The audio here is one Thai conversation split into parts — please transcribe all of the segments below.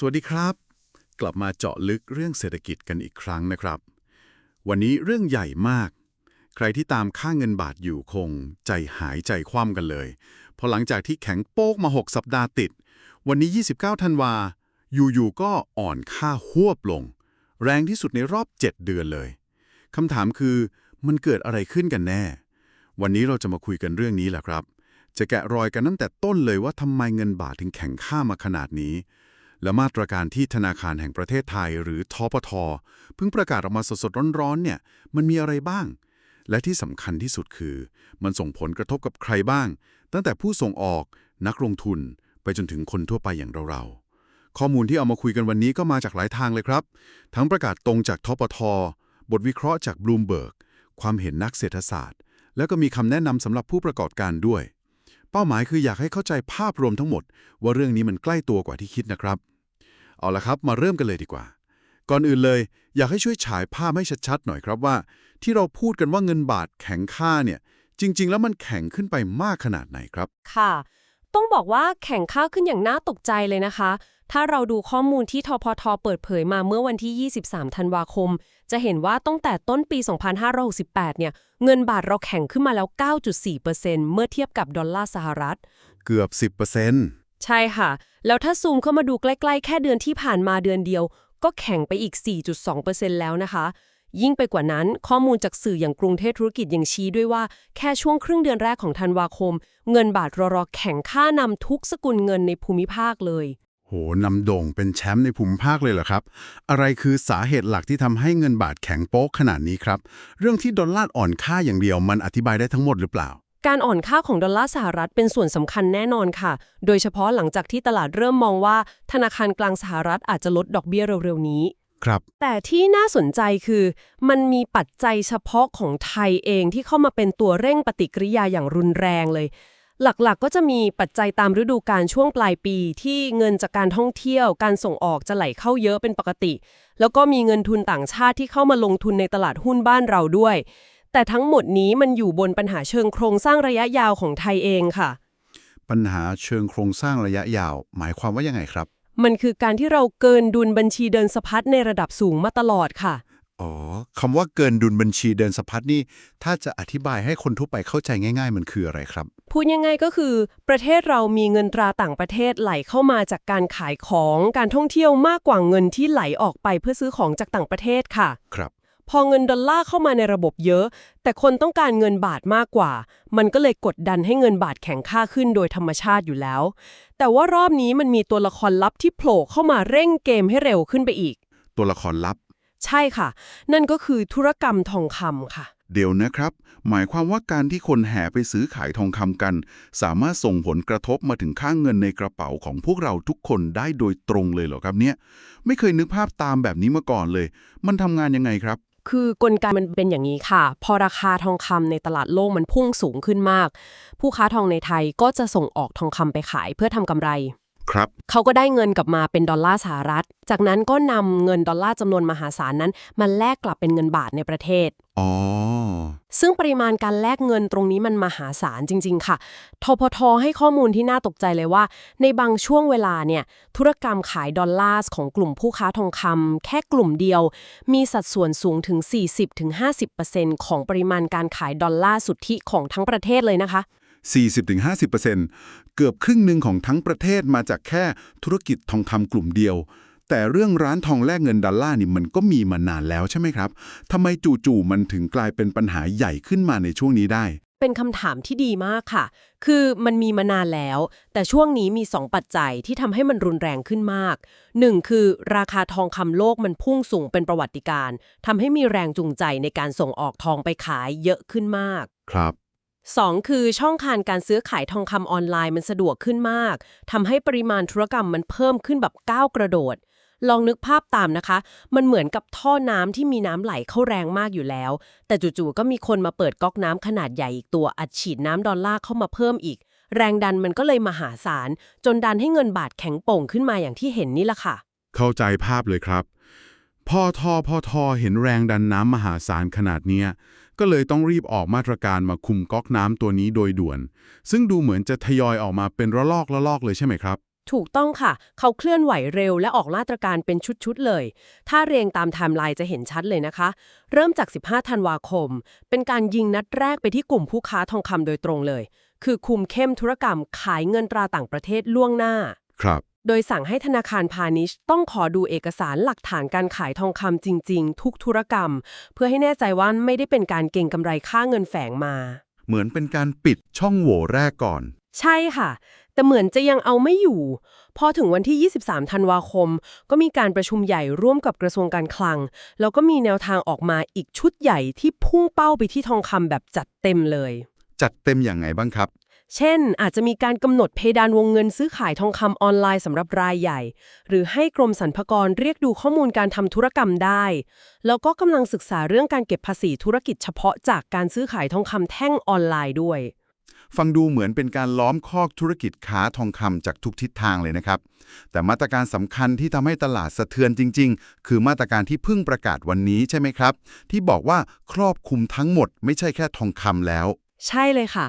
สวัสดีครับ กลับมาเจาะลึกเรื่องเศรษฐกิจกันอีกครั้งนะครับ วันนี้เรื่องใหญ่มาก ใครที่ตามค่าเงินบาทอยู่คง ใจหายใจคว่ำกันเลยพอหลังจากที่แข็งโป๊กมา 6 สัปดาห์ติด วันนี้ 29 ธันวา อยู่ๆก็อ่อนค่าหวบลง แรงที่สุดในรอบ 7 เดือนเลยคำถามคือมันเกิดอะไรขึ้นกันแน่ วันนี้เราจะมาคุยกันเรื่องนี้แหละครับ จะแกะรอยกันตั้งแต่ต้นเลยว่าทำไมเงินบาทถึงแข็งค่ามาขนาดนี้ และมาตรการที่ธนาคารแห่งประเทศไทยหรือทปทเพิ่งประกาศออกมาสดๆร้อนๆเนี่ยมันมีอะไรบ้าง และที่สำคัญที่สุดคือ มันส่งผลกระทบกับใครบ้าง ตั้งแต่ผู้ส่งออกนักลงทุนไปจนถึงคนทั่วไปอย่างเราๆข้อมูลที่เอามาคุยกันวันนี้ก็มาจากหลายทางเลยครับ ทั้งประกาศตรงจากทปทบทวิเคราะห์จากบลูมเบิร์กความเห็นนักเศรษฐศาสตร์ แล้วก็มีคำแนะนำสำหรับผู้ประกอบการด้วยเป้าหมายคืออยากให้เข้าใจภาพรวมทั้งหมด ว่าเรื่องนี้มันใกล้ตัวกว่าที่คิดนะครับ เอาละครับมาเริ่มกันเลยดีกว่า ก่อนอื่นเลย อยากให้ช่วยฉายภาพให้ชัดๆหน่อยครับว่า ที่เราพูดกันว่าเงินบาทแข็งค่าเนี่ยจริง ๆ แล้วมันแข็งขึ้นไปมากขนาดไหนครับ ค่ะ ต้องบอกว่าแข่งค่าขึ้นอย่างน่าตกใจเลยนะคะ ถ้าเราดูข้อมูลที่ทพทเปิดเผยมาเมื่อวันที่ 23 ธันวาคม จะเห็นว่าตั้งแต่ต้นปี 2568 เนี่ย เงินบาทเราแข็งขึ้นมาแล้ว 9.4%เมื่อเทียบกับดอลลาร์สหรัฐ เกือบ 10% ใช่ค่ะ แล้วถ้าซูมเข้ามาดูใกล้ ๆ แค่เดือนที่ผ่านมาเดือนเดียว ก็แข็งไปอีก 4.2%แล้วนะคะ ยิ่งไปกว่านั้นข้อมูลจากสื่ออย่างกรุงเทพธุรกิจยังชี้ด้วยว่า แค่ช่วงครึ่งเดือนแรกของธันวาคม เงินบาทรอรอแข็งค่านำทุกสกุลเงินในภูมิภาคเลย โหนำโด่งเป็นแชมป์ในภูมิภาคเลยเหรอครับ อะไรคือสาเหตุหลักที่ทำให้เงินบาทแข็งโป๊กขนาดนี้ครับ เรื่องที่ดอลลาร์อ่อนค่าอย่างเดียวมันอธิบายได้ทั้งหมดหรือเปล่า การอ่อนค่าของดอลลาร์สหรัฐเป็นส่วนสำคัญแน่นอนค่ะ โดยเฉพาะหลังจากที่ตลาดเริ่มมองว่า ธนาคารกลางสหรัฐอาจจะลดดอกเบี้ยเร็วๆนี้ ครับ แต่ที่น่าสนใจคือ มันมีปัจจัยเฉพาะของไทยเองที่เข้ามาเป็นตัวเร่งปฏิกิริยาอย่างรุนแรงเลย หลักๆก็จะมีปัจจัยตามฤดูกาลช่วงปลายปี ที่เงินจากการท่องเที่ยว การส่งออกจะไหลเข้าเยอะเป็นปกติ แล้วก็มีเงินทุนต่างชาติที่เข้ามาลงทุนในตลาดหุ้นบ้านเราด้วย แต่ทั้งหมดนี้มันอยู่บนปัญหาเชิงโครงสร้างระยะยาวของไทยเองค่ะ ปัญหาเชิงโครงสร้างระยะยาว หมายความว่ายังไงครับ มันคือการที่เราเกินดุลบัญชีเดินสะพัดในระดับสูงมาตลอดค่ะ อ๋อคำว่าเกินดุลบัญชีเดินสะพัดนี่ ถ้าจะอธิบายให้คนทั่วไปเข้าใจง่าย ๆ มันคืออะไรครับ พูดยังไงก็คือ ประเทศเรามีเงินตราต่างประเทศไหลเข้ามาจากการขายของการท่องเที่ยวมากกว่าเงินที่ไหลออกไปเพื่อซื้อของจากต่างประเทศค่ะ ครับ พอเงินดอลลาร์เข้ามาในระบบเยอะ แต่คนต้องการเงินบาทมากกว่า มันก็เลยกดดันให้เงินบาทแข็งค่าขึ้นโดยธรรมชาติอยู่แล้ว แต่ว่ารอบนี้มันมีตัวละครลับที่โผล่เข้ามาเร่งเกมให้เร็วขึ้นไปอีก ตัวละครลับ ใช่ค่ะ นั่นก็คือธุรกรรมทองคำค่ะ เดี๋ยวนะครับ หมายความว่าการที่คนแห่ไปซื้อขายทองคำกัน สามารถส่งผลกระทบมาถึงค่างเงินในกระเป๋าของพวกเราทุกคนได้โดยตรงเลยเหรอครับเนี่ย ไม่เคยนึกภาพตามแบบนี้มาก่อนเลย มันทำงานยังไงครับ คือกลไกมันเป็นอย่างนี้ค่ะ พอราคาทองคำในตลาดโลกมันพุ่งสูงขึ้นมาก ผู้ค้าทองในไทยก็จะส่งออกทองคำไปขายเพื่อทำกำไร ครับ เขาก็ได้เงินกลับมาเป็นดอลลาร์สหรัฐ จากนั้นก็นำเงินดอลลาร์จำนวนมหาศาลนั้นมาแลกกลับเป็นเงินบาทในประเทศ อ๋อ ซึ่งปริมาณการแลกเงินตรงนี้มันมหาศาลจริง ๆ ค่ะ ทพทให้ข้อมูลที่น่าตกใจเลยว่า ในบางช่วงเวลาเนี่ย ธุรกรรมขายดอลลาร์ของกลุ่มผู้ค้าทองคำแค่กลุ่มเดียว มีสัดส่วนสูงถึง 40-50%ของปริมาณการขายดอลลาร์สุทธิของทั้งประเทศเลยนะคะ 40-50%เกือบครึ่งหนึ่งของทั้งประเทศมาจากแค่ธุรกิจทองคำกลุ่มเดียว แต่เรื่องร้านทองแลกเงินดอลลาร์นี่มันก็มีมานานแล้วใช่ไหมครับทำไมจู่ๆมันถึงกลายเป็นปัญหาใหญ่ขึ้นมาในช่วงนี้ได้ เป็นคำถามที่ดีมากค่ะ คือมันมีมานานแล้ว แต่ช่วงนี้มี 2 ปัจจัยที่ทำให้มันรุนแรงขึ้นมาก 1. คือราคาทองคำโลกมันพุ่งสูงเป็นประวัติการณ์ทำให้มีแรงจูงใจในการส่งออกทองไปขายเยอะขึ้นมาก ครับ 2. คือช่องทางการซื้อขายทองคำออนไลน์มันสะดวกขึ้นมากทำให้ปริมาณธุรกรรมมันเพิ่มขึ้นแบบก้าวกระโดด ลองนึกภาพตามนะคะ มันเหมือนกับท่อน้ำที่มีน้ำไหลเข้าแรงมากอยู่แล้ว แต่จู่ๆก็มีคนมาเปิดก๊อกน้ำขนาดใหญ่อีกตัวอัดฉีดน้ำดอลลาร์เข้ามาเพิ่มอีก แรงดันมันก็เลยมหาศาล จนดันให้เงินบาทแข็งโป่งขึ้นมาอย่างที่เห็นนี่แหละค่ะ เข้าใจภาพเลยครับ พ่อทอพ่อทอเห็นแรงดันน้ำมหาศาลขนาดเนี้ย ก็เลยต้องรีบออกมาตรการมาคุมก๊อกน้ำตัวนี้โดยด่วน ซึ่งดูเหมือนจะทยอยออกมาเป็นระลอกระลอกเลยใช่ไหมครับ ถูกต้องค่ะ เขาเคลื่อนไหวเร็วและออกมาตรการเป็นชุดๆเลย ถ้าเรียงตามไทม์ไลน์จะเห็นชัดเลยนะคะ เริ่มจาก 15 ธันวาคม เป็นการยิงนัดแรกไปที่กลุ่มผู้ค้าทองคำโดยตรงเลย คือคุมเข้มธุรกรรมขายเงินตราต่างประเทศล่วงหน้า ครับ โดยสั่งให้ธนาคารพาณิชย์ต้องขอดูเอกสารหลักฐานการขายทองคำจริง ๆ ทุกธุรกรรม เพื่อให้แน่ใจว่าไม่ได้เป็นการเก็งกำไรค่าเงินแฝงมา เหมือนเป็นการปิดช่องโหว่แรกก่อน ใช่ค่ะ แต่เหมือนจะยังเอาไม่อยู่ พอถึงวันที่ 23 ธันวาคม ก็มีการประชุมใหญ่ร่วมกับกระทรวงการคลัง แล้วก็มีแนวทางออกมาอีกชุดใหญ่ที่พุ่งเป้าไปที่ทองคำแบบจัดเต็มเลย จัดเต็มอย่างไงบ้างครับ เช่น อาจจะมีการกำหนดเพดานวงเงินซื้อขายทองคำออนไลน์สำหรับรายใหญ่ หรือให้กรมสรรพากรเรียกดูข้อมูลการทำธุรกรรมได้ แล้วก็กำลังศึกษาเรื่องการเก็บภาษีธุรกิจเฉพาะจากการซื้อขายทองคำแท่งออนไลน์ด้วย ฟังดูเหมือนเป็นการล้อมคอกธุรกิจค้าทองคำจากทุกทิศทางเลยนะครับ แต่มาตรการสำคัญที่ทำให้ตลาดสะเทือนจริง ๆ คือมาตรการที่เพิ่งประกาศวันนี้ใช่ไหมครับ ที่บอกว่าครอบคลุมทั้งหมดไม่ใช่แค่ทองคำแล้ว ใช่เลยค่ะ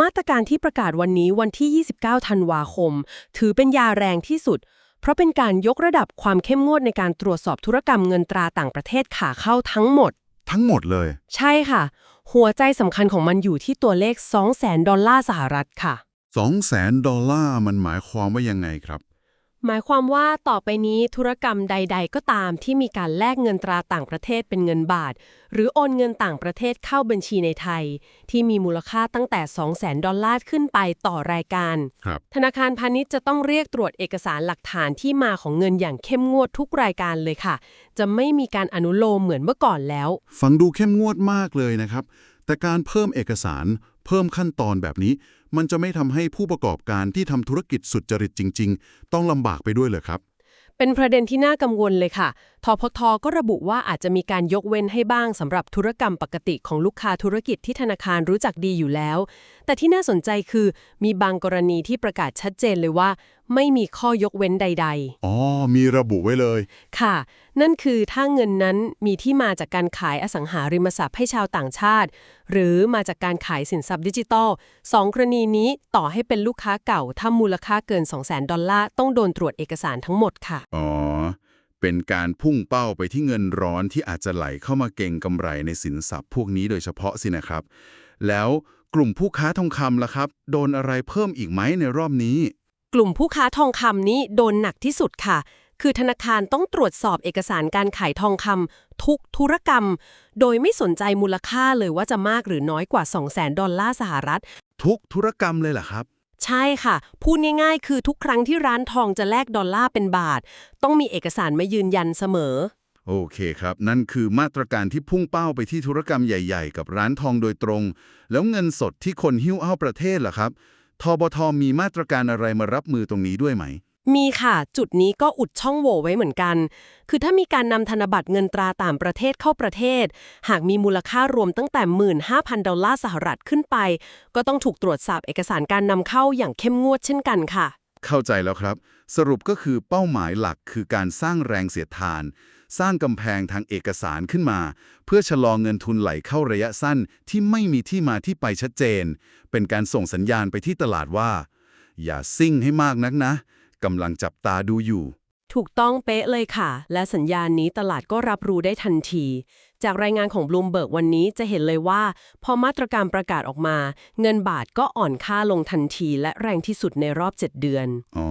มาตรการที่ประกาศวันนี้วันที่ 29 ธันวาคม ถือเป็นยาแรงที่สุด เพราะเป็นการยกระดับความเข้มงวดในการตรวจสอบธุรกรรมเงินตราต่างประเทศขาเข้าทั้งหมด ทั้งหมดเลย ใช่ค่ะ หัวใจสำคัญของมันอยู่ที่ตัวเลข 200,000 ดอลลาร์สหรัฐค่ะ 2 0 0 0 0 0 ดอลลาร์มันหมายความว่ายังไงครับ หมายความว่าต่อไปนี้ธุรกรรมใด ๆ ก็ตามที่มีการแลกเงินตราต่างประเทศเป็นเงินบาท หรือโอนเงินต่างประเทศเข้าบัญชีในไทย ที่มีมูลค่าตั้งแต่ 200,000 ดอลลาร์ขึ้นไปต่อรายการ ครับ ธนาคารพาณิชย์จะต้องเรียกตรวจเอกสารหลักฐานที่มาของเงินอย่างเข้มงวดทุกรายการเลยค่ะ จะไม่มีการอนุโลมเหมือนเมื่อก่อนแล้ว ฟังดูเข้มงวดมากเลยนะครับ แต่การเพิ่มเอกสาร เพิ่มขั้นตอนแบบนี้ มันจะไม่ทำให้ผู้ประกอบการที่ทำธุรกิจสุจริตจริง ๆ ต้องลำบากไปด้วยเหรอครับเป็นประเด็นที่น่ากังวลเลยค่ะ ทพท ก็ระบุว่าอาจจะมีการยกเว้นให้บ้างสำหรับธุรกรรมปกติของลูกค้าธุรกิจที่ธนาคารรู้จักดีอยู่แล้ว แต่ที่น่าสนใจคือมีบางกรณีที่ประกาศชัดเจนเลยว่า ไม่มีข้อยกเว้นใดอ๋อ มีระบุไว้เลยๆค่ะ นั่นคือถ้าเงินนั้นมีที่มาจากการขายอสังหาริมทรัพย์ให้ชาวต่างชาติ หรือมาจากการขายสินทรัพย์ดิจิทัลสองกรณีนี้ต่อให้เป็นลูกค้าเก่า ถ้ามูลค่าเกิน200,000 ดอลลาร์ต้องโดนตรวจเอกสารทั้งหมดค่ะ อ๋อ เป็นการพุ่งเป้าไปที่เงินร้อนที่อาจจะไหลเข้ามาเก่งกำไรในสินทรัพย์พวกนี้โดยเฉพาะสินะครับ แล้วกลุ่มผู้ค้าทองคำล่ะครับ โดนอะไรเพิ่มอีกไหมในรอบนี้ กลุ่มผู้ค้าทองคำนี้โดนหนักที่สุดค่ะ คือธนาคารต้องตรวจสอบเอกสารการขายทองคำทุกธุรกรรม โดยไม่สนใจมูลค่าเลยว่าจะมากหรือน้อยกว่า 200,000 ดอลลาร์สหรัฐ ทุกธุรกรรมเลยเหรอครับ ใช่ค่ะ พูดง่ายๆ คือทุกครั้งที่ร้านทองจะแลกดอลลาร์เป็นบาท ต้องมีเอกสารมายืนยันเสมอ โอเคครับ นั่นคือมาตรการที่พุ่งเป้าไปที่ธุรกรรมใหญ่ ๆ กับร้านทองโดยตรง แล้วเงินสดที่คนหิ้วเอาประเทศล่ะครับ ทบทมีมาตรการอะไรมารับมือตรงนี้ด้วยไหม มีค่ะ จุดนี้ก็อุดช่องโหว่ไว้เหมือนกัน คือถ้ามีการนำธนบัตรเงินตราต่างประเทศเข้าประเทศ หากมีมูลค่ารวมตั้งแต่ 15,000 ดอลลาร์สหรัฐขึ้นไป ก็ต้องถูกตรวจสอบเอกสารการนำเข้าอย่างเข้มงวดเช่นกันค่ะ เข้าใจแล้วครับ สรุปก็คือเป้าหมายหลักคือการสร้างแรงเสียดทาน สร้างกำแพงทางเอกสารขึ้นมา เพื่อชะลอเงินทุนไหลเข้าระยะสั้นที่ไม่มีที่มาที่ไปชัดเจน เป็นการส่งสัญญาณไปที่ตลาดว่า อย่าซิ่งให้มากนักนะกำลังจับตาดูอยู่ ถูกต้องเป๊ะเลยค่ะ และสัญญาณนี้ตลาดก็รับรู้ได้ทันที จากรายงานของบลูมเบิร์กวันนี้จะเห็นเลยว่า พอมาตรการประกาศออกมา เงินบาทก็อ่อนค่าลงทันทีและแรงที่สุดในรอบ 7 เดือนอ๋อ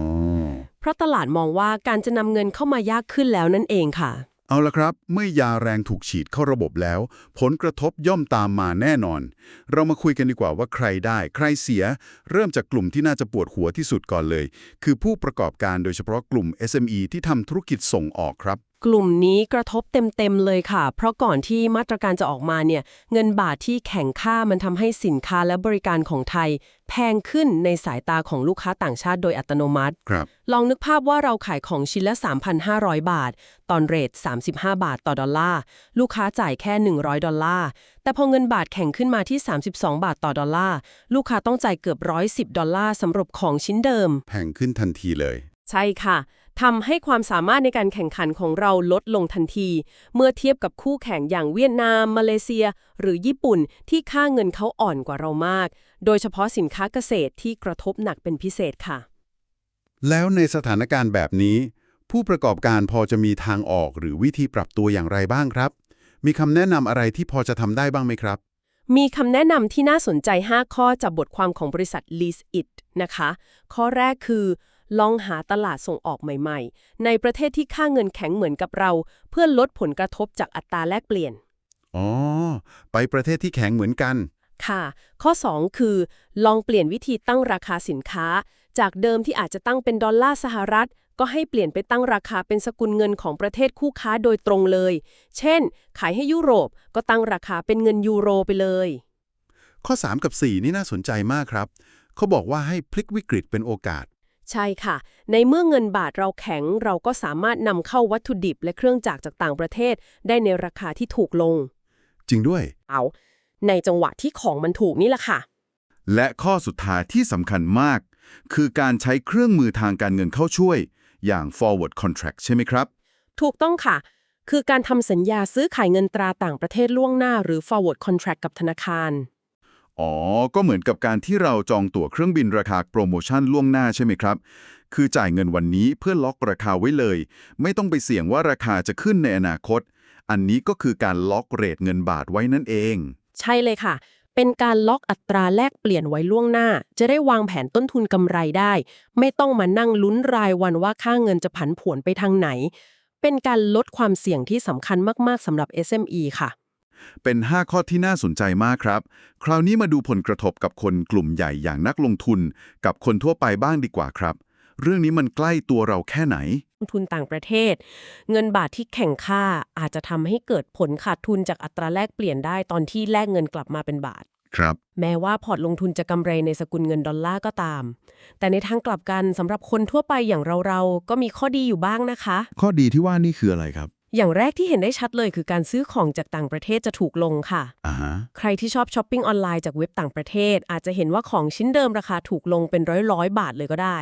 เพราะตลาดมองว่าการจะนำเงินเข้ามายากขึ้นแล้วนั่นเองค่ะ เอาละครับ เมื่อยาแรงถูกฉีดเข้าระบบแล้ว ผลกระทบย่อมตามมาแน่นอน เรามาคุยกันดีกว่าว่าใครได้ ใครเสีย เริ่มจากกลุ่มที่น่าจะปวดหัวที่สุดก่อนเลย คือผู้ประกอบการโดยเฉพาะกลุ่ม SME ที่ทำธุรกิจส่งออกครับ กลุ่มนี้กระทบเต็ม ๆ เลยค่ะ เพราะก่อนที่มาตรการจะออกมาเนี่ย เงินบาทที่แข็งค่ามันทำให้สินค้าและบริการของไทย แพงขึ้นในสายตาของลูกค้าต่างชาติโดยอัตโนมัติ ครับ ลองนึกภาพว่าเราขายของชิ้นละ 3,500 บาท ตอนเรท 35 บาทต่อดอลลาร์ ลูกค้าจ่ายแค่ 100 ดอลลาร์ แต่พอเงินบาทแข็งขึ้นมาที่ 32 บาทต่อดอลลาร์ ลูกค้าต้องจ่ายเกือบ 110 ดอลลาร์สำหรับของชิ้นเดิม แพงขึ้นทันทีเลย ใช่ค่ะ ทำให้ความสามารถในการแข่งขันของเราลดลงทันที เมื่อเทียบกับคู่แข่งอย่างเวียดนาม มาเลเซีย หรือญี่ปุ่นที่ค่าเงินเขาอ่อนกว่าเรามาก โดยเฉพาะสินค้าเกษตรที่กระทบหนักเป็นพิเศษค่ะ แล้วในสถานการณ์แบบนี้ ผู้ประกอบการพอจะมีทางออกหรือวิธีปรับตัวอย่างไรบ้างครับ มีคำแนะนำอะไรที่พอจะทำได้บ้างไหมครับ มีคำแนะนำที่น่าสนใจ 5 ข้อจากบทความของบริษัท Lease It นะคะ ข้อแรกคือ ลองหาตลาดส่งออกใหม่ ๆ ในประเทศที่ค่าเงินแข็งเหมือนกับเรา เพื่อลดผลกระทบจากอัตราแลกเปลี่ยน อ๋อ ไปประเทศที่แข็งเหมือนกัน ค่ะ ข้อ 2 คือ ลองเปลี่ยนวิธีตั้งราคาสินค้า จากเดิมที่อาจจะตั้งเป็นดอลลาร์สหรัฐ ก็ให้เปลี่ยนไปตั้งราคาเป็นสกุลเงินของประเทศคู่ค้าโดยตรงเลย เช่น ขายให้ยุโรปก็ตั้งราคาเป็นเงินยูโรไปเลย ข้อ 3 กับ 4 นี่น่าสนใจมากครับ เขาบอกว่าให้พลิกวิกฤตเป็นโอกาส ใช่ค่ะ ในเมื่อเงินบาทเราแข็งเราก็สามารถนำเข้าวัตถุดิบและเครื่องจักรจากต่างประเทศ ได้ในราคาที่ถูกลง จริงด้วย เอาในจังหวะที่ของมันถูกนี่แหละค่ะ และข้อสุดท้ายที่สำคัญมาก คือการใช้เครื่องมือทางการเงินเข้าช่วย อย่าง forward contract ใช่ไหมครับ ถูกต้องค่ะ คือการทำสัญญาซื้อขายเงินตราต่างประเทศล่วงหน้า หรือ forward contract กับธนาคาร อ๋อ ก็เหมือนกับการที่เราจองตั๋วเครื่องบินราคาโปรโมชั่นล่วงหน้าใช่ไหมครับ คือจ่ายเงินวันนี้เพื่อล็อกราคาไว้เลย ไม่ต้องไปเสี่ยงว่าราคาจะขึ้นในอนาคต อันนี้ก็คือการล็อกเรทเงินบาทไว้นั่นเอง ใช่เลยค่ะ เป็นการล็อกอัตราแลกเปลี่ยนไว้ล่วงหน้า จะได้วางแผนต้นทุนกำไรได้ ไม่ต้องมานั่งลุ้นรายวันว่าค่าเงินจะผันผวนไปทางไหน เป็นการลดความเสี่ยงที่สำคัญมากๆสำหรับ SME ค่ะ เป็น 5 ข้อที่น่าสนใจมากครับ คราวนี้มาดูผลกระทบกับคนกลุ่มใหญ่อย่างนักลงทุน กับคนทั่วไปบ้างดีกว่าครับ เรื่องนี้มันใกล้ตัวเราแค่ไหน ลงทุนต่างประเทศ เงินบาทที่แข่งค่าอาจจะทำให้เกิดผลขาดทุนจากอัตราแลกเปลี่ยนได้ตอนที่แลกเงินกลับมาเป็นบาท ครับ แม้ว่าพอร์ตลงทุนจะกำไรในสกุลเงินดอลลาร์ก็ตาม แต่ในทางกลับกันสำหรับคนทั่วไปอย่างเราๆก็มีข้อดีอยู่บ้างนะคะ ข้อดีที่ว่านี่คืออะไรครับ อย่างแรกที่เห็นได้ชัดเลยคือการซื้อของจากต่างประเทศจะถูกลงค่ะอ่าฮะใครที่ชอบช้อปปิ้งออนไลน์จากเว็บต่างประเทศ อาจจะเห็นว่าของชิ้นเดิมราคาถูกลงเป็นร้อยร้อยๆบาทเลยก็ได้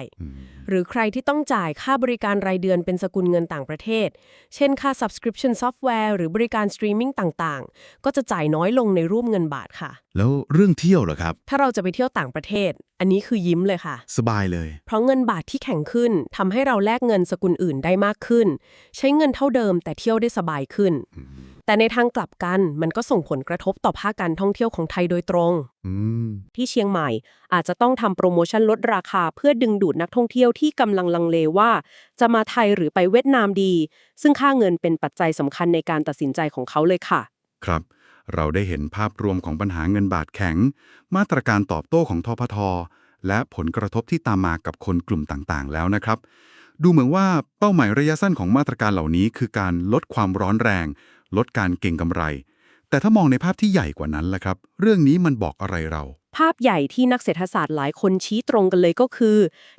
หรือใครที่ต้องจ่ายค่าบริการรายเดือนเป็นสกุลเงินต่างประเทศ เช่นค่า subscription software หรือบริการสตรีมมิ่งต่างๆ ก็จะจ่ายน้อยลงในรูปเงินบาทค่ะ แล้วเรื่องเที่ยวเหรอครับ ถ้าเราจะไปเที่ยวต่างประเทศอันนี้คือยิ้มเลยค่ะ สบายเลย เพราะเงินบาทที่แข็งขึ้นทำให้เราแลกเงินสกุลอื่นได้มากขึ้น ใช้เงินเท่าเดิมแต่เที่ยวได้สบายขึ้น แต่ในทางกลับกันมันก็ส่งผลกระทบต่อภาคการท่องเที่ยวของไทยโดยตรงอืมที่เชียงใหม่อาจจะต้องทำโปรโมชั่นลดราคาเพื่อดึงดูดนักท่องเที่ยวที่กำลังลังเลว่า จะมาไทยหรือไปเวียดนามดี ซึ่งค่าเงินเป็นปัจจัยสำคัญในการตัดสินใจของเขาเลยค่ะ ครับ เราได้เห็นภาพรวมของปัญหาเงินบาทแข็ง มาตรการตอบโต้ของทพท และผลกระทบที่ตามมากับคนกลุ่มต่างๆ แล้วนะครับ ดูเหมือนว่าเป้าหมายระยะสั้นของมาตรการเหล่านี้คือการลดความร้อนแรง ลดการเก่งกำไร แต่ถ้ามองในภาพที่ใหญ่กว่านั้นล่ะครับ เรื่องนี้มันบอกอะไรเรา ภาพใหญ่ที่นักเศรษฐศาสตร์หลายคนชี้ตรงกันเลยก็คือ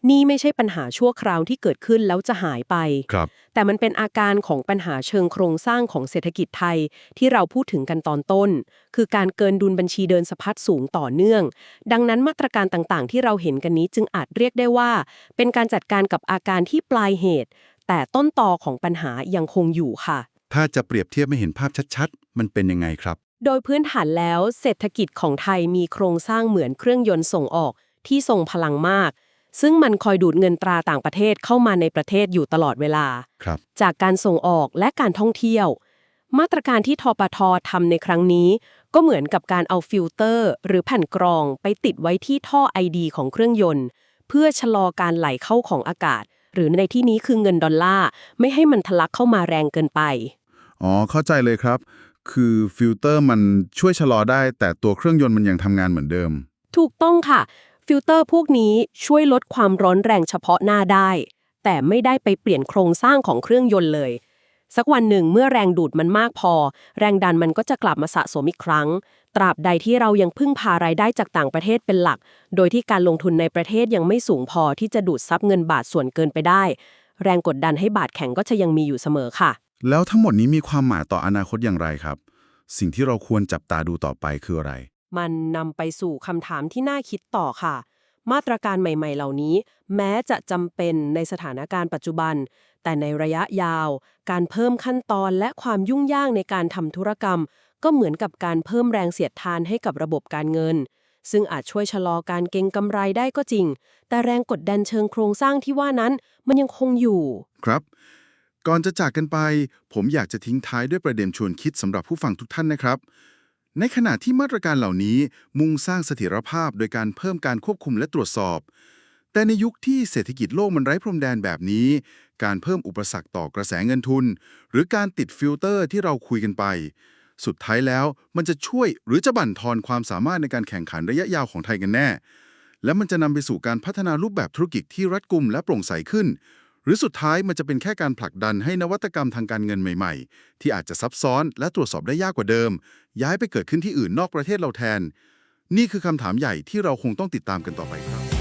นี่ไม่ใช่ปัญหาชั่วคราวที่เกิดขึ้นแล้วจะหายไป ครับ แต่มันเป็นอาการของปัญหาเชิงโครงสร้างของเศรษฐกิจไทยที่เราพูดถึงกันตอนต้น คือการเกินดุลบัญชีเดินสะพัดสูงต่อเนื่อง ดังนั้นมาตรการต่างๆ ที่เราเห็นกันนี้จึงอาจเรียกได้ว่า เป็นการจัดการกับอาการที่ปลายเหตุ แต่ต้นตอของปัญหายังคงอยู่ค่ะ ถ้าจะเปรียบเทียบไม่เห็นภาพชัดๆ มันเป็นยังไงครับ โดยพื้นฐานแล้วเศรษฐกิจของไทยมีโครงสร้างเหมือนเครื่องยนต์ส่งออกที่ทรงพลังมาก ซึ่งมันคอยดูดเงินตราต่างประเทศเข้ามาในประเทศอยู่ตลอดเวลา ครับ จากการส่งออกและการท่องเที่ยว มาตรการที่ทปททำในครั้งนี้ ก็เหมือนกับการเอาฟิลเตอร์ หรือแผ่นกรองไปติดไว้ที่ท่อไอดีของเครื่องยนต์ เพื่อชะลอการไหลเข้าของอากาศ หรือในที่นี้คือเงินดอลลาร์ไม่ให้มันทะลักเข้ามาแรงเกินไป อ๋อ เข้าใจเลยครับ คือฟิลเตอร์มันช่วยชะลอได้ แต่ตัวเครื่องยนต์มันยังทำงานเหมือนเดิม ถูกต้องค่ะ ฟิลเตอร์พวกนี้ช่วยลดความร้อนแรงเฉพาะหน้าได้ แต่ไม่ได้ไปเปลี่ยนโครงสร้างของเครื่องยนต์เลย สักวันหนึ่งเมื่อแรงดูดมันมากพอ แรงดันมันก็จะกลับมาสะสมอีกครั้ง ตราบใดที่เรายังพึ่งพารายได้จากต่างประเทศเป็นหลัก โดยที่การลงทุนในประเทศยังไม่สูงพอที่จะดูดซับเงินบาทส่วนเกินไปได้ แรงกดดันให้บาทแข็งก็จะยังมีอยู่เสมอค่ะ แล้วทั้งหมดนี้มีความหมายต่ออนาคตอย่างไรครับ สิ่งที่เราควรจับตาดูต่อไปคืออะไร มันนำไปสู่คำถามที่น่าคิดต่อค่ะ มาตรการใหม่ๆ เหล่านี้ แม้จะจำเป็นในสถานการณ์ปัจจุบัน แต่ในระยะยาว การเพิ่มขั้นตอนและความยุ่งยากในการทำธุรกรรม ก็เหมือนกับการเพิ่มแรงเสียดทานให้กับระบบการเงิน ซึ่งอาจช่วยชะลอการเก็งกำไรได้ก็จริง แต่แรงกดดันเชิงโครงสร้างที่ว่านั้น มันยังคงอยู่ ครับ ก่อนจะจากกันไป ผมอยากจะทิ้งท้ายด้วยประเด็นชวนคิดสำหรับผู้ฟังทุกท่านนะครับ ในขณะที่มาตรการเหล่านี้มุ่งสร้างเสถียรภาพโดยการเพิ่มการควบคุมและตรวจสอบ แต่ในยุคที่เศรษฐกิจโลกมันไร้พรมแดนแบบนี้ การเพิ่มอุปสรรคต่อกระแสเงินทุน หรือการติดฟิลเตอร์ที่เราคุยกันไป สุดท้ายแล้วมันจะช่วยหรือจะบั่นทอนความสามารถในการแข่งขันระยะยาวของไทยกันแน่ และมันจะนำไปสู่การพัฒนารูปแบบธุรกิจที่รัดกุมและโปร่งใสขึ้น รือสุดท้ายมันจะเป็นแค่การผลักดันให้นวัตกรรมทางการเงินใหม่ๆ ที่อาจจะซับซ้อนและตรวจสอบได้ยากกว่าเดิม ย้ายไปเกิดขึ้นที่อื่นนอกประเทศเราแทน นี่คือคำถามใหญ่ที่เราคงต้องติดตามกันต่อไปครับ